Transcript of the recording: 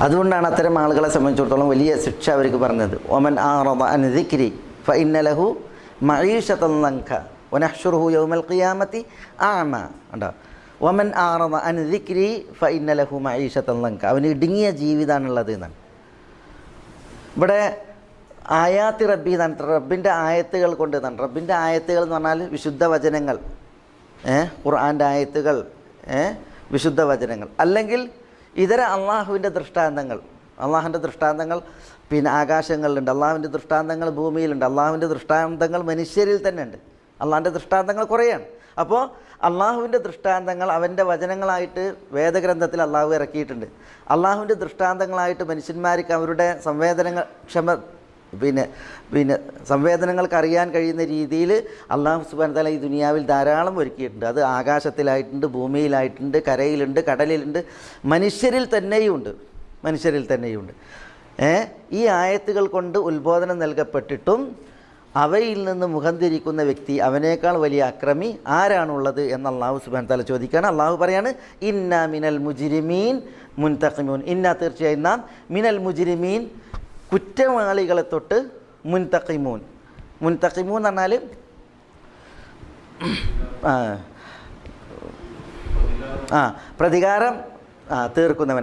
അതുകൊണ്ടാണ് അത്തരം ആളുകളെ സംബന്ധിച്ചിടത്തോളം വലിയ ശിക്ഷ അവർക്ക് പറഞ്ഞത്. ഒമൻ ദിക്രി ഫ ഇന്നലഹു മഴീഷത്തങ്ക് ഒനഹ്ഷുറുഹു യൗമൽ ഖിയാമത്തി ആമ. ഉണ്ടോ ഒമൻ ആറദ അൻ ദിക്രി ഫ ഇന്നലഹു നങ്ക. അവന് ഇടുങ്ങിയ ജീവിതമാണുള്ളത് എന്നാണ്. ഇവിടെ ആയാത്തി റബ്ബി എന്നാണ്. റബ്ബിന്റെ ആയത്തുകൾ കൊണ്ട് എന്നാണ്. റബ്ബിന്റെ ആയത്തുകൾ എന്ന് പറഞ്ഞാൽ വിശുദ്ധ വചനങ്ങൾ. ഖുർആന്റെ ആയത്തുകൾ. വിശുദ്ധ വചനങ്ങൾ. അല്ലെങ്കിൽ ഇതര അള്ളാഹുവിന്റെ ദൃഷ്ടാന്തങ്ങൾ. അള്ളാഹുവിന്റെ ദൃഷ്ടാന്തങ്ങൾ പിന്നെ ആകാശങ്ങളിലുണ്ട്. അള്ളാഹുവിന്റെ ദൃഷ്ടാന്തങ്ങൾ ഭൂമിയിലുണ്ട്. അള്ളാഹുവിന്റെ ദൃഷ്ടാന്തങ്ങൾ മനുഷ്യരിൽ തന്നെ ഉണ്ട് അള്ളാഹിന്റെ ദൃഷ്ടാന്തങ്ങൾ കുറേയാണ്. അപ്പോൾ അള്ളാഹുവിന്റെ ദൃഷ്ടാന്തങ്ങൾ അവന്റെ വചനങ്ങളായിട്ട് വേദഗ്രന്ഥത്തിൽ അള്ളാഹു ഇറക്കിയിട്ടുണ്ട്. അള്ളാഹുവിന്റെ ദൃഷ്ടാന്തങ്ങളായിട്ട് മനുഷ്യന്മാർക്ക് അവരുടെ സംവേദനങ്ങൾ ക്ഷമ പിന്നെ പിന്നെ സംവേദനങ്ങൾക്ക് അറിയാൻ കഴിയുന്ന രീതിയിൽ അള്ളാഹു സുബാൻ തല ഈ ദുനിയാവിൽ ധാരാളം ഒരുക്കിയിട്ടുണ്ട്. അത് ആകാശത്തിലായിട്ടുണ്ട് ഭൂമിയിലായിട്ടുണ്ട് കരയിലുണ്ട് കടലിലുണ്ട്. മനുഷ്യരിൽ തന്നെയുമുണ്ട് മനുഷ്യരിൽ തന്നെയുമുണ്ട് ഈ ആയത്തുകൾ കൊണ്ട് ഉത്ബോധനം നൽകപ്പെട്ടിട്ടും അവയിൽ നിന്ന് മുഖം തിരിക്കുന്ന വ്യക്തി അവനേക്കാൾ വലിയ അക്രമി ആരാണുള്ളത് എന്ന് അള്ളാഹു സുബാൻ തല ചോദിക്കുകയാണ്. അള്ളാഹു പറയാണ് ഇന്ന മിനൽ മുജിരിമീൻ മുൻതഖിമൂൻ. ഇന്ന തീർച്ചയായും നാം മിനൽ മുജിരിമീൻ കുറ്റവാളികളെ തൊട്ട് മുൻതക്കിമൂൻ മുൻതക്കിമൂൻ എന്ന് പറഞ്ഞാൽ ആ പ്രതികാരം തീർക്കുന്നവൻ